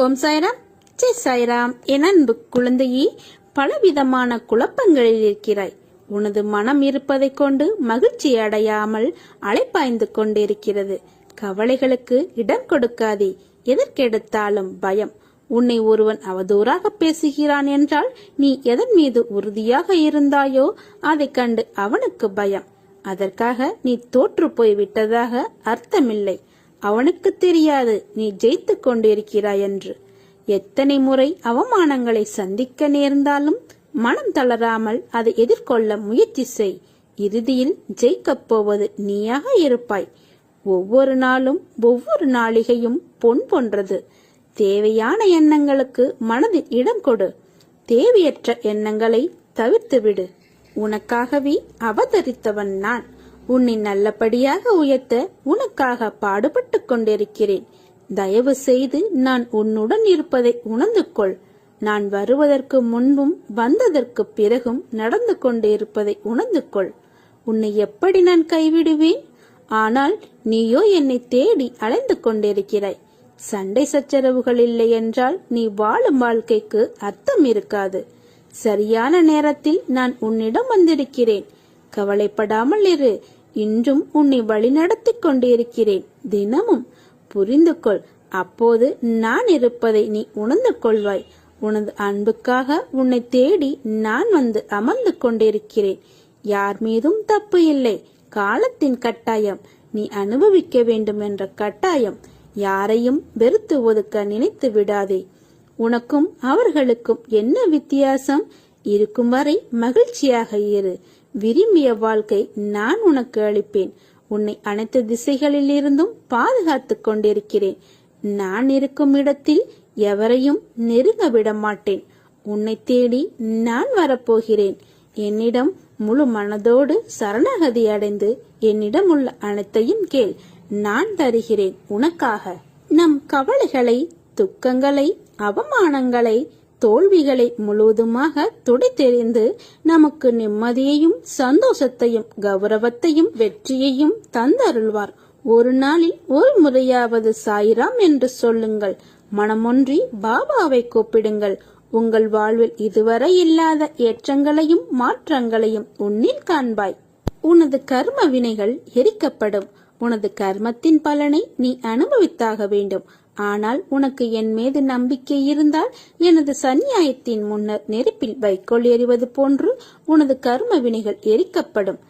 ஓம் சாய்ராம். ஜெய் சாய்ராம். என் அன்பு குழந்தையே பலவிதமான குழப்பங்களில் இருக்கிறாய். உனது மனம் இருப்பதைக் கொண்டு மகிழ்ச்சி அடையாமல் அலைப்பாய்ந்து கொண்டிருக்கிறது. கவலைகளுக்கு இடம் கொடுக்காதே எதற்கெடுத்தாலும் பயம். உன்னை ஒருவன் அவதூறாக பேசுகிறான் என்றால் நீ எதன் மீது உறுதியாக இருந்தாயோ அதைக் கண்டு அவனுக்கு பயம். அதற்காக நீ தோற்று போய் விட்டதாக அர்த்தமில்லை. அவனுக்கு தெரியாது. நீ ஜெயித்து கொண்டிருக்கிறாய் என்று. எத்தனை முறை அவமானங்களை சந்திக்க நேர்ந்தாலும் மனம் தளராமல் அதை எதிர்கொள்ள முயற்சி செய். இறுதியில் ஜெயிக்கப் போவது நீயாக இருப்பாய். ஒவ்வொரு நாளும் ஒவ்வொரு நாளிகையும் பொன் போன்றது. தேவையான எண்ணங்களுக்கு மனதில் இடம் கொடு. தேவையற்ற எண்ணங்களை தவிர்த்துவிடு. உனக்காகவே அவதரித்தவன் நான். உன்னை நல்லபடியாக உயர்த்த உனக்காக பாடுபட்டு கொண்டிருக்கிறேன். தயவு செய்து நான் உன்னுடன் இருப்பதை உணர்ந்து கொள் நான் வருவதற்கு முன்பும் வந்ததற்கு பிறகும் நடந்து கொண்டிருப்பதை உணர்ந்து கொள் உன்னை எப்படி நான் கைவிடுவேன்? ஆனால் நீயோ என்னை தேடி அலைந்து கொண்டிருக்கிறாய். சண்டை சச்சரவுகள் இல்லை என்றால் நீ வாழும் வாழ்க்கைக்கு அர்த்தம் இருக்காது. சரியான நேரத்தில் நான் உன்னிடம் வந்திருக்கிறேன். கவலைப்படாமல் இரு. இன்றும் உன்னை வழிநடத்தி கொண்டிருக்கிறேன். தினமும் புரிந்து கொள் அப்போது நான் இருப்பதை நீ உணர்ந்து கொள்வாய். உனது அன்புக்காக உன்னை தேடி நான் வந்து அமர்ந்து கொண்டிருக்கிறேன். யார் மீதும் தப்பு இல்லை. காலத்தின் கட்டாயம். நீ அனுபவிக்க வேண்டும் என்ற கட்டாயம். யாரையும் வெறுத்து ஒதுக்க நினைத்து விடாதே. உனக்கும் அவர்களுக்கும் என்ன வித்தியாசம்? இருக்கும் வரை மகிழ்ச்சியாக இரு. விரும்பிய வாழ்க்கை நான் உனக்கு அளிப்பேன். உன்னை அனைத்து திசைகளிலிருந்தும் பாதுகாத்துக் கொண்டிருக்கிறேன். நான் இருக்கும் இடத்தில் எவரையும் நெருங்க விட மாட்டேன் உன்னை தேடி நான் வரப்போகிறேன். என்னிடம் முழு மனதோடு சரணாகதி அடைந்து என்னிடம் உள்ள அனைத்தையும் கேள். நான் தருகிறேன் உனக்காக. நம் கவலைகளை துக்கங்களை அவமானங்களை தோல்விகளை முழுவதுமாக துடைத்தெறிந்து நமக்கு நிம்மதியையும் சந்தோஷத்தையும் கௌரவத்தையும் வெற்றியையும் தந்தருள்வார். ஒரு நாளில் ஒரு முறையாவது சாயிராம் என்று சொல்லுங்கள். மனமொன்றி பாபாவை கூப்பிடுங்கள். உங்கள் வாழ்வில் இதுவரை இல்லாத ஏற்றங்களையும் மாற்றங்களையும் உன்னில் காண்பாய். உனது கர்ம வினைகள் எரிக்கப்படும். உனது கர்மத்தின் பலனை நீ அனுபவித்தாக வேண்டும். ஆனால் உனக்கு என் மீது நம்பிக்கை இருந்தால் எனது சந்நியாயத்தின் முன்னர் நெருப்பில் வைக்கோல் எறிவது போன்று உனது கர்ம வினைகள் எரிக்கப்படும்.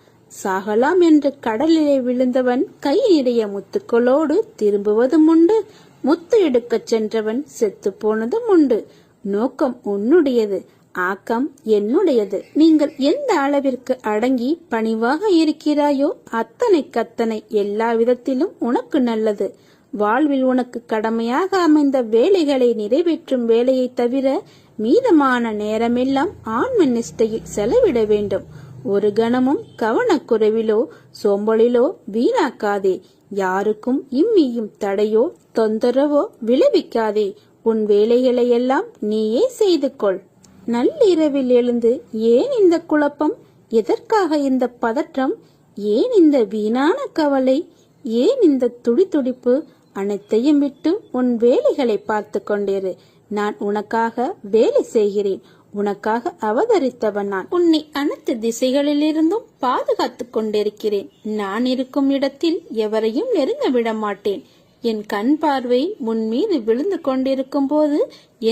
சாகலாம் என்று கடலிலே விழுந்தவன் கை நிறைய முத்துக்களோடு திரும்புவதும் உண்டு. முத்து எடுக்கச் சென்றவன் செத்து போனதும் உண்டு. நோக்கம் உன்னுடையது ஆக்கம் என்னுடையது. நீங்கள் எந்த அளவிற்கு அடங்கி பணிவாக இருக்கிறாயோ அத்தனை கத்தனை எல்லா விதத்திலும் உனக்கு நல்லது. வாழ்வில் உனக்கு கடமையாக அமைந்த வேலைகளை நிறைவேற்றும் வேலையை தவிர மீதமான நேரமெல்லாம் ஆன்ம நிஷ்டையில் செலவிட வேண்டும். ஒரு கணமும் கவனக்குறைவிலோ சோம்பலிலோ வீணாக்காதே. யாருக்கும் இம்மியும் தடையோ தொந்தரவோ விளைவிக்காதே. உன் வேலைகளை எல்லாம் நீயே செய்து கொள் நள்ளிரவில் எழுந்து ஏன் இந்த குழப்பம்? எதற்காக இந்த பதற்றம்? ஏன் இந்த வீணான கவலை? ஏன் இந்த துடிதுடிப்பு? அனைத்தையும் விட்டு உன் வேலைகளை பார்த்து கொண்டிரு நான் உனக்காக வேலை செய்கிறேன். உனக்காக அவதரித்தவன் நான். உன்னை அனைத்து திசைகளிலிருந்தும் பாதுகாத்துக் கொண்டிருக்கிறேன். நான் இருக்கும் இடத்தில் எவரையும் நெருங்க விட மாட்டேன். என் கண் பார்வை உன் மீது விழுந்து கொண்டிருக்கும் போது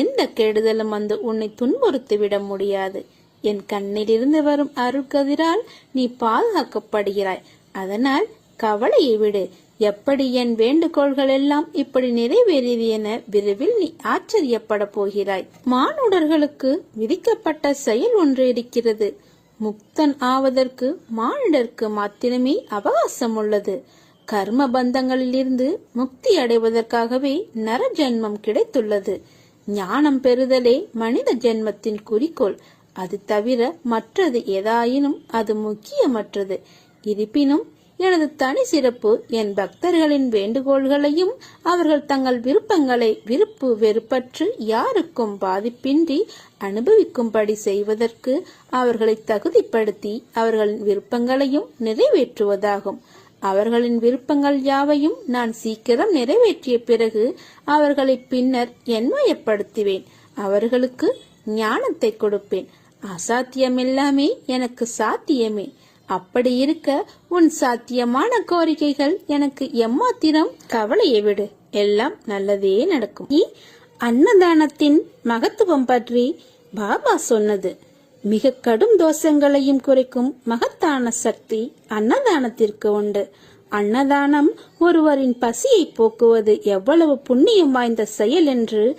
எந்த கெடுதலும் வந்து உன்னை துன்புறுத்தி விட முடியாது. என் கண்ணிலிருந்து வரும் அருள்கதிரால் நீ பாதுகாக்கப்படுகிறாய். அதனால் கவலையை விடு. எப்படி என் வேண்டுகோள்கள் எல்லாம் இப்படி நிறைவேறியது என விரைவில் நீ ஆச்சரியப்பட போகிறாய். மானுடர்களுக்கு விதிக்கப்பட்ட செயல் ஒன்று இருக்கிறது. முக்தன் ஆவதற்கு மானிடருக்கு மாத்திரமே அவகாசம் உள்ளது கர்ம பந்தங்களிலிருந்து முக்தி அடைவதற்காகவே நர ஜென்மம் கிடைத்துள்ளது. ஞானம் பெறுதலே மனித ஜென்மத்தின் குறிக்கோள். அது தவிர மற்றது எதாயினும் அது முக்கியமற்றது. இருப்பினும் எனது தனி சிறப்பு என் பக்தர்களின் வேண்டுகோள்களையும் அவர்கள் தங்கள் விருப்பங்களை விருப்பு வெறுப்பற்று யாருக்கும் பாதிப்பின்றி அனுபவிக்கும்படி செய்வதற்கு அவர்களை தகுதிப்படுத்தி அவர்களின் விருப்பங்களையும் நிறைவேற்றுவதாகும். அவர்களின் விருப்பங்கள் யாவையும் நான் சீக்கிரம் நிறைவேற்றிய பிறகு அவர்களை பின்னர் என்மயப்படுத்துவேன். அவர்களுக்கு ஞானத்தை கொடுப்பேன். அசாத்தியமில்லாமே எனக்கு சாத்தியமே. அப்படி இருக்க உன் சாத்தியமான கோரிக்கைகள் எனக்கு எம்மாத்திரம் கவலையை விடு. எல்லாம் நல்லதே நடக்கும். நீ அன்னதானத்தின் மகத்துவம் பற்றி பாபா சொன்னது. மிக கடும் தோஷங்களையும் குறைக்கும் மகத்தான சக்தி அன்னதானத்திற்கு உண்டு. அன்னதானம் ஒருவரின் பசியை போக்குவது எவ்வளவு புண்ணியம் வாய்ந்த செயல் என்று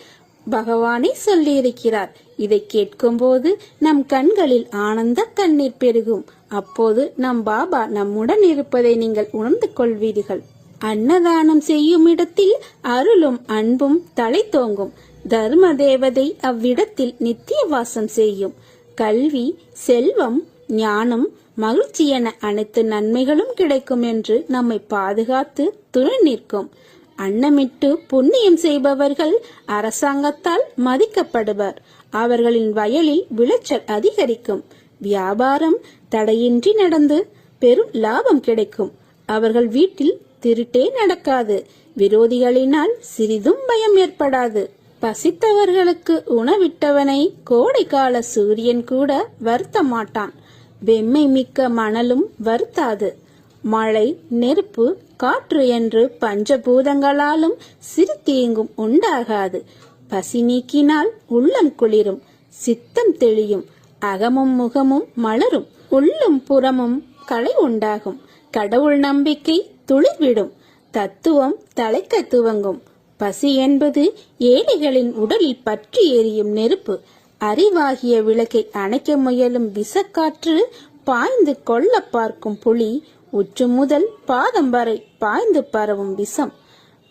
பகவானே சொல்லியிருக்கிறார். இதை கேட்கும்போது நம் கண்களில் ஆனந்த கண்ணீர் பெருகும். அப்போது நம் பாபா நம்முடன் இருப்பதை நீங்கள் உணர்ந்து கொள்வீர்கள். அன்னதானம் செய்யும் இடத்தில் அருளும் அன்பும் தலை தோங்கும். தர்ம தேவதை அவ்விடத்தில் நித்திய வாசம் செய்யும். கல்வி செல்வம் ஞானம் மகிழ்ச்சி என அனைத்து நன்மைகளும் கிடைக்கும் என்று நம்மை பாதுகாத்து துணை நிற்கும். அன்னமிட்டு புண்ணியம் செய்பவர்கள் அரசாங்கத்தால் மதிக்கப்படுவர். அவர்களின் வயலில் விளைச்சல் அதிகரிக்கும். வியாபாரம் தடையின்றி நடந்து பெரும் லாபம் கிடைக்கும். அவர்கள் வீட்டில் திருட்டே நடக்காது. விரோதிகளினால் சிறிதும் பயம் ஏற்படாது. பசித்தவர்களுக்கு உணவிட்டவனை கோடைக்கால சூரியன் கூட வருத்த மாட்டான் வெம்மை மிக்க மணலும் வருத்தாது. மழை நெருப்பு காற்று என்று பஞ்சபூதங்களாலும் சிறு தீங்கும் உண்டாகாது. பசி நீக்கினால் உள்ளம் குளிரும் சித்தம் தெளியும் அகமும் முகமும் மலரும் உள்ளும் புறமும் களை உண்டாகும். கடவுள் நம்பிக்கை துளிர்விடும் தத்துவம் தலைக்க துவங்கும். பசி என்பது ஏழைகளின் உடலில் பற்றி எரியும் நெருப்பு. அறிவாகிய விளக்கை அணைக்க முயலும் விசக்காற்று பாய்ந்து கொள்ள பார்க்கும் புலி உச்சு முதல் பாதம் வரை பாய்ந்து பரவும் விஷம்.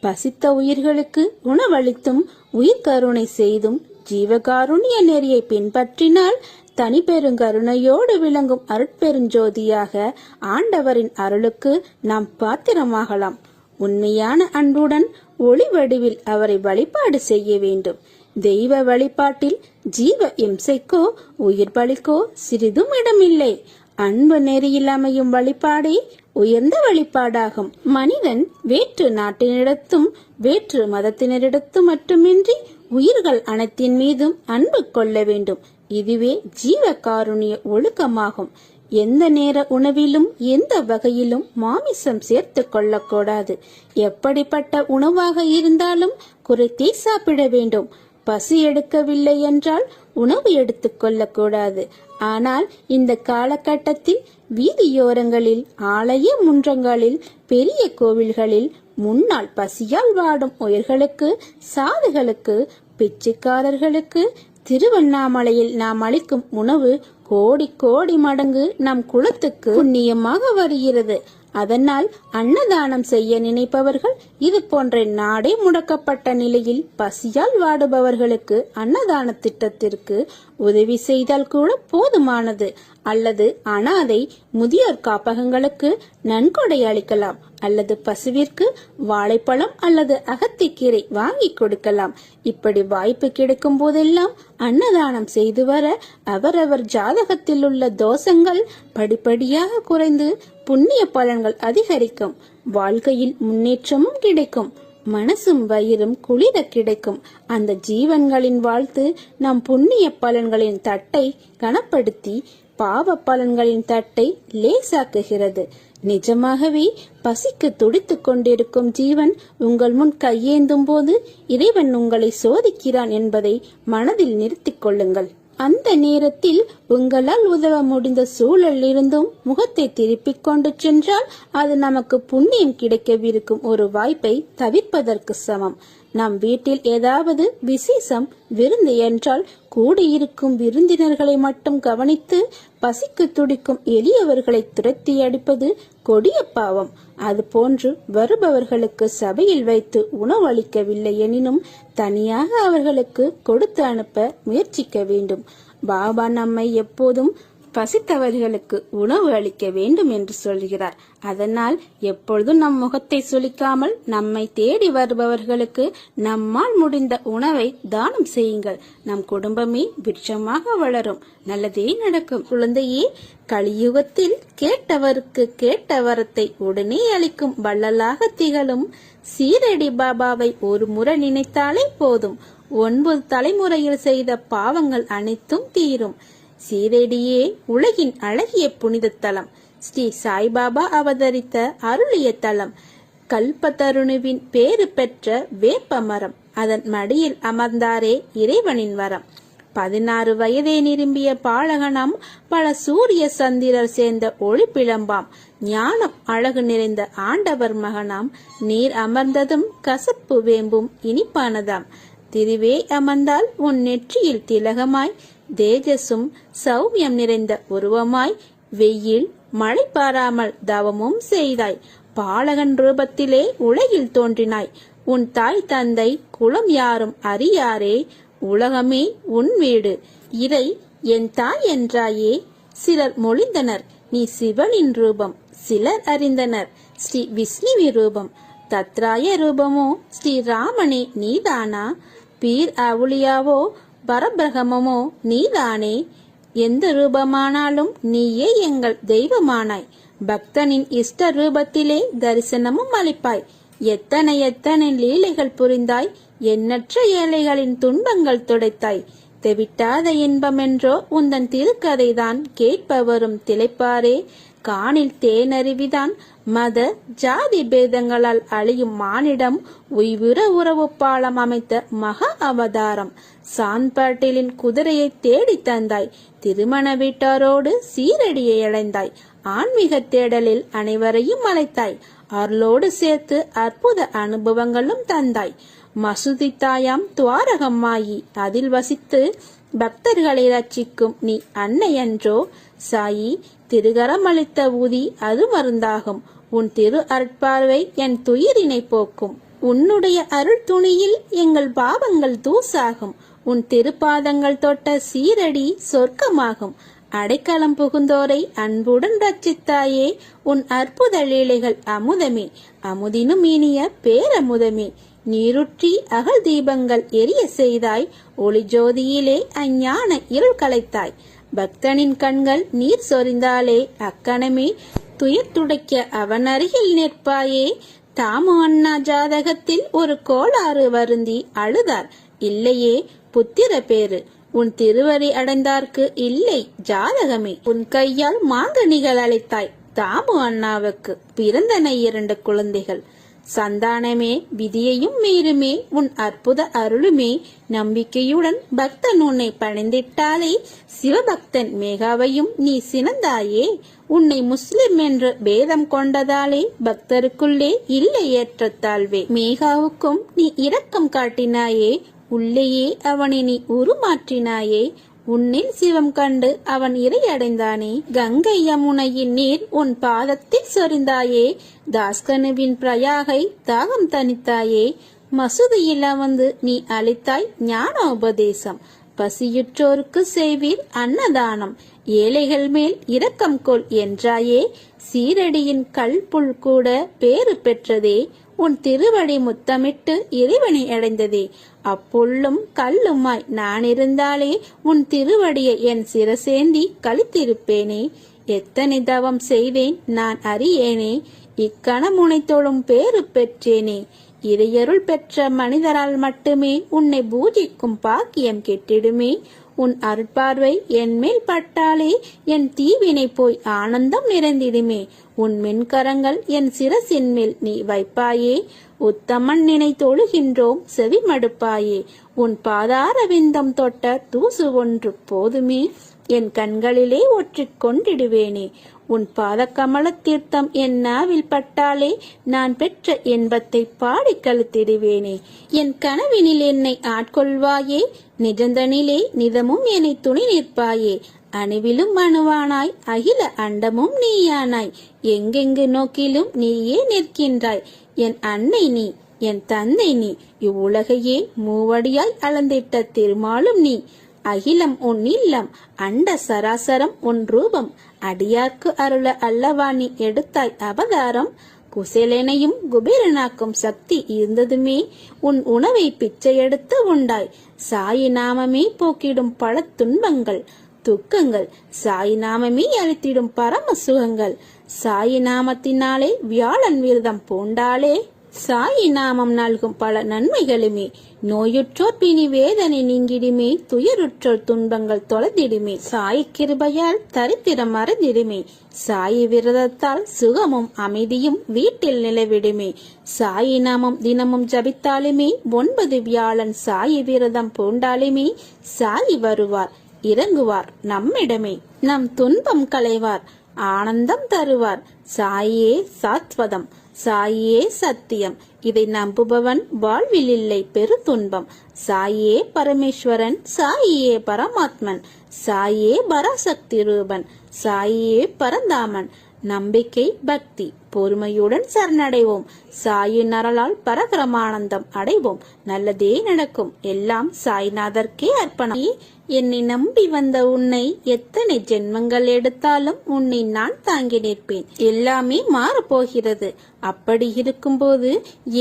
பசித்த உயிர்களுக்கு உணவளித்தும் உயிர் கருணை செய்தும் ஜீவகாருண்ய நெறியை பின்பற்றினால் தனி பெருங்கருணையோடு விளங்கும் அருட்பெருஞ்சோதியாக ஆண்டவரின் அருளுக்கு நாம் பாத்திரமாகலாம். உண்மையான அன்புடன் ஒளி வடிவில் அவரை வழிபாடு செய்ய வேண்டும். தெய்வ வழிபாட்டில் ஜீவ இம்சைக்கோ உயிர் பலிக்கோ சிறிதும் இடமில்லை. அன்பு நெறியில் அமையும் வழிபாடே உயர்ந்த வழிபாடாகும். மனிதன் வேற்று நாட்டினிடத்தும் வேற்று மதத்தினரிடத்தும் மட்டுமின்றி உயிர்கள் அனைத்தின் மீதும் அன்பு கொள்ள வேண்டும். இதுவே ஜீவ காருண்ய ஒழுக்கமாகும். எந்த நேர உணவிலும் எந்த வகையிலும் மாமிசம் சேர்த்து கொள்ளக்கூடாது. எப்படிப்பட்ட உணவாக இருந்தாலும் குறைத்தே சாப்பிட வேண்டும். பசி எடுக்கவில்லை என்றால் உணவு எடுத்துக்கொள்ளக்கூடாது ஆனால் இந்த காலகட்டத்தில் வீதியோரங்களில் ஆலய முன்றங்களில் பெரிய கோவில்களில் முன்னால் பசியால் வாடும் உயிர்களுக்கு சாதுகளுக்கு பிச்சைக்காரர்களுக்கு திருவண்ணாமலையில் நாம் அளிக்கும் உணவு கோடி கோடி மடங்கு நம் குலத்துக்கு புண்ணியமாக வருகிறது. அதனால் அன்னதானம் செய்ய நினைப்பவர்கள் இது போன்ற நாடே முடக்கப்பட்ட நிலையில் பசியால் வாடுபவர்களுக்கு அன்னதான திட்டத்திற்கு உதவி செய்தால் கூட போதுமானது. அல்லது அனாதை முதியோர் காப்பகங்களுக்கு நன்கொடை அளிக்கலாம் அல்லது பசுவிற்கு வாழைப்பழம் அல்லது அகத்திக்கீரை வாங்கி கொடுக்கலாம். இப்படி வாய்ப்பு கிடைக்கும் போதெல்லாம் அன்னதானம் செய்து வர அவரவர் ஜாதகத்தில் உள்ள தோஷங்கள் படிப்படியாக குறைந்து புண்ணிய பலன்கள் அதிகரிக்கும். வாழ்க்கையில் முன்னேற்றமும் கிடைக்கும். மனசும் வயிறும் குளிர கிடைக்கும். அந்த ஜீவன்களின் வாழ்த்து நம் புண்ணிய பலன்களின் தட்டை கனப்படுத்தி பாவ பலன்களின் தட்டை லேசாக்குகிறது. நிஜமாகவே பசிக்கு துடித்துக் கொண்டிருக்கும் ஜீவன் உங்கள் முன் கையேந்தும் போது இறைவன் உங்களை சோதிக்கிறான் என்பதை மனதில் நிறுத்திக் கொள்ளுங்கள். அந்த நேரத்தில் உங்களால் உதவ முடிந்த சூழல் இருந்தும் முகத்தை திருப்பிக் கொண்டு சென்றால் அது நமக்கு புண்ணியம் கிடைக்கவிருக்கும் ஒரு வாய்ப்பை தவிர்ப்பதற்கு சமம். நம் வீட்டில் ஏதாவது விசேஷம் விருந்து என்றால் கூடியிருக்கும் விருந்தினர்களை மட்டும் கவனித்து பசிக்கு துடிக்கும் எளியவர்களை துரத்தி அடிப்பது கொடிய பாவம் அது போன்று வருபவர்களுக்கு சபையில் வைத்து உணவளிக்கவில்லை எனினும் தனியாக அவர்களுக்கு கொடுத்து அனுப்ப முயற்சிக்க வேண்டும். பாபா நம்மை எப்போதும் பசித்தவர்களுக்கு உணவு அளிக்க வேண்டும் என்று சொல்கிறார். அதனால் எப்பொழுதும் நம் முகத்தை சுளிக்காமல் நம்மை தேடி வருபவர்களுக்கு நம்மால் முடிந்த உணவை தானம் செய்யுங்கள். நம் குடும்பமே விருட்சமாக வளரும். நல்லதே நடக்கும். குழந்தையே கலியுகத்தில் கேட்டவருக்கு கேட்ட வரத்தை உடனே அளிக்கும் வள்ளலாக திகழும் சீரடி பாபாவை ஒரு முறை நினைத்தாலே போதும். ஒன்பது தலைமுறையில் செய்த பாவங்கள் அனைத்தும் தீரும். சீரடியே உலகின் அழகிய புனித தலம். ஸ்ரீ சாய்பாபா அவதரித்த அருளிய தலம். கல்பத்தருணுவின் பேறு பெற்ற வேப்ப மரம் அதன் மடியில் அமர்ந்தாரே இறைவனின் வரம். பதினாறு வயதே நிரும்பிய பாலகனாம் பல சூரிய சந்திரர் சேர்ந்த ஒளி பிளம்பாம் ஞானம் அழகு நிறைந்த ஆண்டவர் மகனாம். நீர் அமர்ந்ததும் கசப்பு வேம்பும் இனிப்பானதாம். திருவே அமர்ந்தால் உன் நெற்றியில் திலகமாய் தேஜஸும் சௌமியம் நிறைந்த உருவமாய் வெயில் மழை பாராமல் தவமும் செய்தாய். பாலகன் ரூபத்திலே உலகில் தோன்றினாய். உன் தாய் தந்தை குலம் யாரும் அறியாரே. உலகமே உன் வீடு. இதை என் தாய் என்றாயே. சிலர் மொழிந்தனர். நீ சிவனின் ரூபம். சிலர் அறிந்தனர். ஸ்ரீ விஷ்ணுவி ரூபம். தத்ராய ரூபமோ ஸ்ரீ ராமனே நீதானா? பீர் அவுளியாவோ பரபிரகமமோ நீதானே. எந்த ரூபமானாலும் நீயே எங்கள் தெய்வமானாய். பக்தனின் இஷ்ட ரூபத்திலே தரிசனமும் அளிப்பாய். எத்தனை எத்தனை லீலைகள் புரிந்தாய். எண்ணற்ற ஏழைகளின் துன்பங்கள் துடைத்தாய். தெவிட்டாத இன்பமென்றோ உந்தன் திருக்கதைதான் கேட்பவரும் திளைப்பாரே. காணில் தேனருவிதான் மத ஜாதி பேதங்களால் அழியும் மானிடம் உய்வுற உறவு பாலம் அமைத்த மகா அவதாரம். சான்பாட்டிலின் குதிரையை தேடி தந்தாய். திருமண வீட்டாரோடு சீரடியை அடைந்தாய். ஆன்மீக தேடலில் அனைவரையும் அழைத்தாய். அருளோடு சேர்த்து அற்புத அனுபவங்களும் தந்தாய். மசூதி தாயாம் துவாரகம்மாயி. அதில் வசித்து பக்தர்களை ரட்சிக்கும் நீ அன்னை என்றோ சாயி திருகரம் அளித்த ஊதி அது மருந்தாகும். உன் திரு அருட்பார்வை என் துயிரினை போக்கும். உன்னுடைய அருள் துணியில் எங்கள் பாவங்கள் தூசாகும். உன் திருப்பாதங்கள் தொட்ட சீரடி சொர்க்கமாகும். அடைக்கலம் புகுந்தோரை அன்புடன் ரட்சித்தாயே உன் அற்புத லீலைகள் அமுதமே. அமுதினும் இனிய பேரமுதமே. நீருற்றி அகல் தீபங்கள் எரிய செய்தாய் ஒளி ஜோதியிலே அஞ்ஞான இருள் கலைத்தாய். பக்தனின் கண்கள் நீர் சொரிந்தாலே அக்கணமே துயர் துடைக்க அவன் அருகில் நிற்பாயே. தாமு அண்ணா ஜாதகத்தில் ஒரு கோளாறு வருந்தி அழுதார். இல்லையே புத்திர பேரு உன் திருவடி அடைந்தார்க்கு இல்லை ஜாதகமே. உன் கையால் மாங்கனிகள் அளித்தாய் தாமு அண்ணாவுக்கு. பிறந்தன இரண்டு குழந்தைகள். சந்தானமே விதியையும் மீறுமே. உன் அற்புத அருளுமே. நம்பிக்கையுடன் பக்தன் உன்னை பணிந்திட்டாலே சிவபக்தன் மேகாவையும் நீ சினந்தாயே. உன்னை முஸ்லிம் என்று பேதம் கொண்டதாலே பக்தருக்குள்ளே இல்லை ஏற்றத்தாழ்வே. மேகாவுக்கும் நீ இரக்கம் காட்டினாயே. உள்ளேயே அவனை நீ உருமாற்றினாயே. உன்னில் சிவம் கண்டு அவன் இறை அடைந்தானே கங்கை யமுனையின் நீர் உன் பாதத்தில் சொரிந்தாயே. தாஸ்கனுவின் பிரயாகை தாகம் தனித்தாயே மசூதியில் அமர்ந்து நீ அளித்தாய் ஞான உபதேசம் பசியுற்றோருக்கு செய்வீர் அன்னதானம். ஏழைகள் மேல் இரக்கம் கொள் என்றாயே. சீரடியின் கல் புல் கூட பேறு பெற்றதே. உன் திருவடி முத்தமிட்டு இறைவனை அடைந்ததே. அப்புள்ளும் கல்லுமாய் நான் இருந்தாலே உன் திருவடியை என் சிரசேந்தி கழித்திருப்பேனே. எத்தனை தவம் செய்தேன் நான் அறியேனே. இக்கணமுனைத்தோடும் பேறு பெற்றேனே. இறையருள் பெற்ற மனிதரால் மட்டுமே உன்னை பூஜிக்கும் பாக்கியம் கெட்டிடுமே. உன் அருட்பார்வை என்மேல் பட்டாலே என் தீவினை போய் ஆனந்தம் நிறைந்திடுமே. உன் மென்கரங்கள் என் சிரசின் மேல் நீ வைப்பாயே. உத்தமன் நினை தொழுகின்றோம் செவி மடுப்பாயே. உன் பாதார விந்தம் தொட்ட தூசு ஒன்று போதுமே. என் கண்களிலே ஒற்றிக் கொண்டிடுவேனே. உன் பாதக்கமல தீர்த்தம் என் நாவில் பட்டாலே நான் பெற்ற இன்பத்தை பாடி கழுத்திடுவேனே. என் கனவினில் என்னை ஆட்கொள்வாயே. நிஜந்தனிலே நிதமும் என்னை துணி நிற்பாயே. அணுவிலும் அணுவானாய் அகில அண்டமும் நீயானாய். எங்கெங்கு நோக்கிலும் நீயே நிற்கின்றாய். என் அன்னை நீ என் தந்தை நீ இவ்வுலகையே மூவடியாய் அளந்திட்ட திருமாலும் நீ. அகிலம் உன் இல்லம் அண்ட சராசரம் உன் ரூபம். அடியார்க்கு அருள அல்லவா நீ எடுத்தாய் அவதாரம். குசேலனையும் குபேரனாக்கும் சக்தி இருந்ததுமே. உன் உணவை பிச்சை எடுத்து உண்டாய். சாயி நாமமே போக்கிடும் பல துன்பங்கள் துக்கங்கள். சாயி நாமமே அளித்திடும் பரம சுகங்கள். சாயி நாமத்தினாலே வியாழன் விரதம் பூண்டாலே சாயி நாமம் நல்கும் பல நன்மைகளுமே. நோயுற்றோர் பிணி வேதனை நீங்கிடுமே. துயருற்றோர் துன்பங்கள் தொலைந்திடுமே. சாயி கிருபையால் தரித்திரம் மறந்திடுமே சாயி விரதத்தால் சுகமும் அமைதியும் வீட்டில் நிலவிடுமே. சாயி நாமம் தினமும் ஜபித்தாலுமே. ஒன்பது வியாழன் சாயி விரதம் பூண்டாலுமே. சாயி வருவார் இறங்குவார் நம்மிடமே. நம் துன்பம் களைவார் ஆனந்தம் தருவார். சாயே சாத்வதம். சாயே சத்தியம். இதை நம்புபவன் வாழ்வில் இல்லை பெரு துன்பம். சாயே பரமேஸ்வரன் சாயியே பரமாத்மன். சாயே பராசக்தி ரூபன். சாயியே பரந்தாமன். நம்பிக்கை பக்தி பொறுமையுடன் சரணடைவோம். சாயின் அருளால் பரபரமானந்தம் அடைவோம். நல்லதே நடக்கும். எல்லாம் சாய்நாதர்க்கே அர்ப்பணம். என்னை நம்பி வந்த உன்னை எத்தனை ஜென்மங்கள் எடுத்தாலும் உன்னை நான் தாங்கி நிற்பேன். எல்லாமே மாறப்போகிறது. அப்படி இருக்கும்போது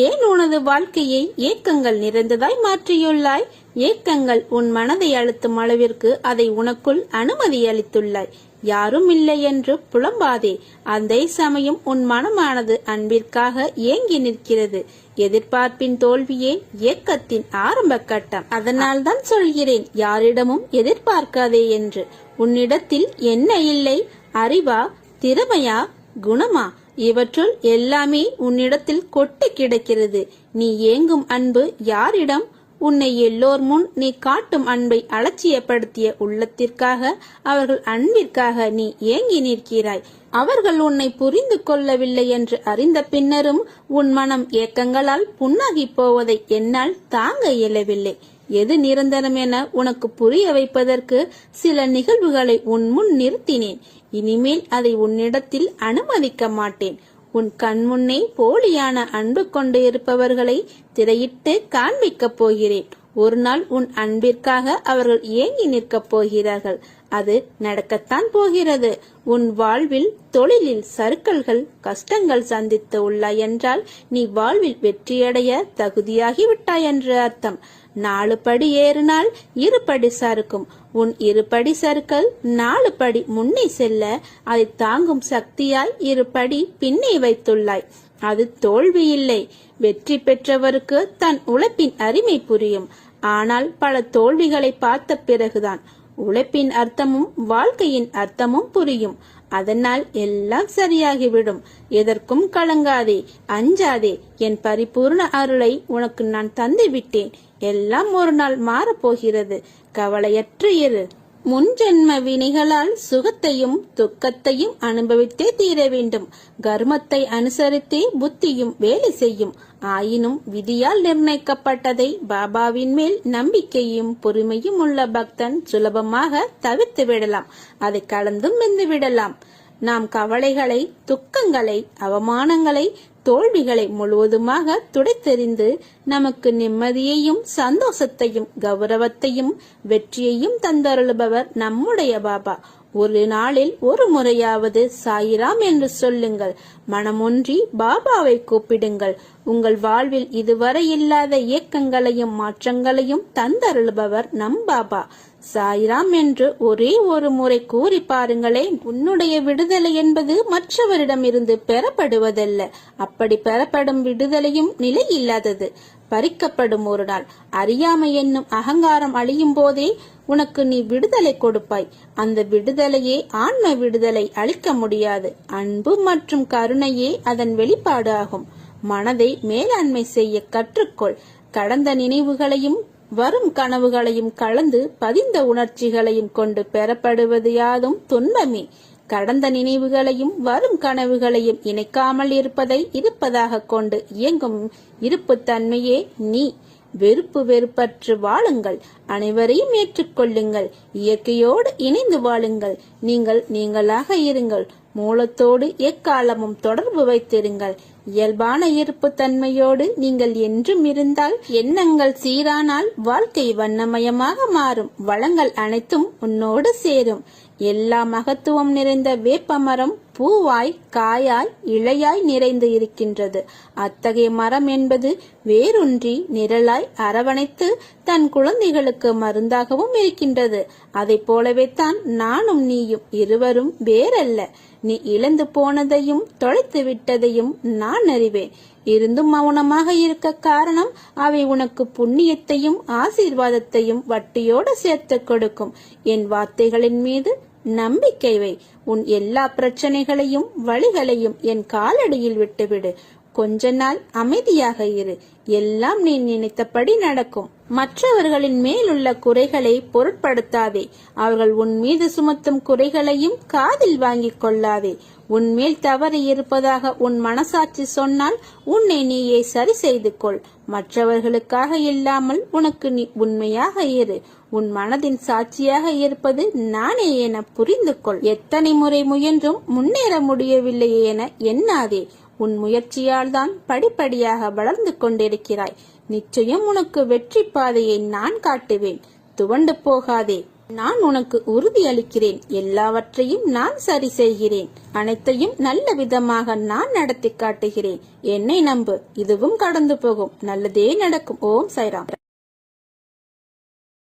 ஏன் உனது வாழ்க்கையை ஏக்கங்கள் நிறைந்ததாய் மாற்றியுள்ளாய்? ஏக்கங்கள் உன் மனதை அழுத்தும் அளவிற்கு அதை உனக்குள் அனுமதி அளித்துள்ளாய். யாரும் இல்லை என்று புலம்பாதே. அதே சமயம் உன் மனமானது அன்பிற்காக ஏங்கி நிற்கிறது. எதிர்பார்ப்பின் தோல்வியே இயக்கத்தின் ஆரம்ப கட்டம்? அதனால் தான் சொல்கிறேன் யாரிடமும் எதிர்பார்க்காதே என்று. உன்னிடத்தில் என்ன இல்லை? அறிவா? திறமையா? குணமா? இவற்றுள் எல்லாமே உன்னிடத்தில் கொட்டி கிடக்கிறது. நீ ஏங்கும் அன்பு யாரிடம்? உன்னை எல்லோர் முன் நீ காட்டும் அன்பை அலட்சியப்படுத்திய உள்ளத்திற்காக அவர்கள் அன்பிற்காக நீ ஏங்கி நிற்கிறாய். அவர்கள் உன்னை புரிந்து கொள்ளவில்லை என்று அறிந்த பின்னரும் உன் மனம் ஏக்கங்களால் புண்ணாகி போவதை என்னால் தாங்க இயலவில்லை. எது நிரந்தரம் என உனக்கு புரிய வைப்பதற்கு சில நிகழ்வுகளை உன் முன் நிறுத்தினேன். இனிமேல் அதை உன்னிடத்தில் அனுமதிக்க மாட்டேன். உன் கண்முன்னே போலியான அன்பு கொண்டு இருப்பவர்களை திரையிட்டு காண்பிக்கப் போகிறேன். ஒரு நாள் உன் அன்பிற்காக அவர்கள் ஏங்கி நிற்கப் போகிறார்கள். அது நடக்கத்தான் போகிறது. உன் வாழ்வில் தொழிலில் சறுக்கல்கள் கஷ்டங்கள் சந்தித்து உள்ளாய் என்றால் நீ வாழ்வில் வெற்றியடைய தகுதியாகி விட்டாய் என்று அர்த்தம். நாலு படி ஏறினால் இரு படி சறுக்கும். உன் இரு படி சறுக்கல் நாலு படி முன்னே செல்ல அதை தாங்கும் சக்தியாய் இரு படி பின்னே வைத்துள்ளாய். அது தோல்வி இல்லை. வெற்றி பெற்றவருக்கு தன் உழைப்பின் அருமை புரியும். ஆனால் பல தோல்விகளை பார்த்த பிறகுதான். உழைப்பின் அர்த்தமும் வாழ்க்கையின் அர்த்தமும் புரியும். அதனால் எல்லாம் சரியாகிவிடும். எதற்கும் கலங்காதே அஞ்சாதே. என் பரிபூர்ண அருளை உனக்கு நான் தந்து விட்டேன் எல்லாம் ஒரு நாள் மாறப்போகிறது. கவலையற்று இரு. முன்ஜென்ம வினைகளால் சுகத்தையும் துக்கத்தையும் அனுபவித்தே தீர வேண்டும். கர்மத்தை அனுசரித்தே புத்தியும் வேலை செய்யும். ஆயினும் விதியால் நிர்ணயிக்கப்பட்டதை பாபாவின் மேல் நம்பிக்கையும் பொறுமையும் உள்ள பக்தன் சுலபமாக தவிர்த்து விடலாம். அதை கலந்தும் வெந்து விடலாம் நாம் கவலைகளை துக்கங்களை அவமானங்களை தோல்விகளை முழுவதுமாக துடைத்தெறிந்து நமக்கு நிம்மதியையும் சந்தோஷத்தையும் கௌரவத்தையும் வெற்றியையும் தந்தருளுபவர் நம்முடைய பாபா. ஒரு நாளில் ஒரு முறையாவது சாயிராம் என்று சொல்லுங்கள். மனமொன்றி பாபாவை கூப்பிடுங்கள். உங்கள் வாழ்வில் இதுவரை இல்லாத இயக்கங்களையும் மாற்றங்களையும் தந்தருளுபவர் நம் பாபா. சாய்ராம் என்று ஒரே ஒரு முறை கூறி பாருங்களேன் உன்னுடைய விடுதலை என்பது மற்றவரிடமிருந்து பெறப்படுவதல்ல. அப்படி பெறப்படும் விடுதலையும் நிலை இல்லாதது பறிக்கப்படும் ஒரு நாள். அறியாமை என்னும் அகங்காரம் அழியும் போதே உனக்கு நீ விடுதலை கொடுப்பாய். அந்த விடுதலையே ஆன்ம விடுதலை அளிக்க முடியாது. அன்பு மற்றும் கருணையே அதன் வெளிப்பாடு ஆகும். மனதை மேலாண்மை செய்ய கற்றுக்கொள். கடந்த நினைவுகளையும் வரும் கனவுகளையும் கலந்து பதிந்த உணர்ச்சிகளையும் கொண்டு பெறப்படுவது யாதும் துன்பமே. கடந்த நினைவுகளையும் வரும் கனவுகளையும் இணைக்காமல் இருப்பதை இருப்பதாக கொண்டு இயங்கும் இருப்புத்தன்மையே நீ. வெறுப்பு வெறுப்பற்று வாழுங்கள். அனைவரையும் ஏற்றுக்கொள்ளுங்கள். இயற்கையோடு இணைந்து வாழுங்கள். நீங்கள் நீங்களாக இருங்கள். மூலத்தோடு எக்காலமும் தொடர்பு வைத்திருங்கள். இயல்பான இருப்பு தன்மையோடு நீங்கள் என்றும் இருந்தால் எண்ணங்கள் சீரானால் வாழ்க்கை வண்ணமயமாக மாறும். வளங்கள் அனைத்தும் உன்னோடு சேரும். எல்லா மகத்துவம் நிறைந்த வேப்பமரம் பூவாய் காயாய் இலையாய் நிறைந்து இருக்கின்றது. அத்தகைய மரம் என்பது வேரூன்றி நிழலாய் அரவணைத்து தன் குழந்தைகளுக்கு மருந்தாகவும் இருக்கின்றது. அதைப் போலவே தான் நானும் நீயும் இருவரும் வேறல்ல. நீ இழந்து போனதையும் தொலைத்து விட்டதையும் நான் அறிவேன். இருந்தும் மௌனமாக இருக்க காரணம் அவை உனக்கு புண்ணியத்தையும் ஆசீர்வாதத்தையும் வட்டியோடு சேர்த்து கொடுக்கும். என் வார்த்தைகளின் மீது நம்பிக்கை வை. உன் எல்லா பிரச்சனைகளையும் வழிகளையும் என் காலடியில் விட்டுவிடு. கொஞ்ச நாள் அமைதியாக இரு. எல்லாம் நீ நினைத்தபடி நடக்கும். மற்றவர்களின் மேலுள்ள குறைகளை பொருட்படுத்தாதே. அவர்கள் உன் மீது சுமத்தும் குறைகளையும் காதில் வாங்கிக் கொள்ளாதே. உன்மேல் தவறு இருப்பதாக உன் மனசாட்சி சொன்னால் உன்னை நீயே சரி செய்து கொள் மற்றவர்களுக்காக இல்லாமல் உனக்கு நீ உண்மையாக இரு. உன் மனதின் சாட்சியாக இருப்பது நானே என புரிந்து கொள் எத்தனை முறை முயன்றும் முன்னேற முடியவில்லையே என எண்ணாதே. உன் முயற்சியால் தான் படிப்படியாக வளர்ந்து கொண்டிருக்கிறாய். நிச்சயம் உனக்கு வெற்றி பாதையை நான் காட்டுவேன். துவண்டு போகாதே. நான் உனக்கு உறுதி அளிக்கிறேன். எல்லாவற்றையும் நான் சரி செய்கிறேன். அனைத்தையும் நல்ல விதமாக நான் நடத்தி காட்டுகிறேன். என்னை நம்பு. இதுவும் கடந்து போகும். நல்லதே நடக்கும். ஓம் சைராம்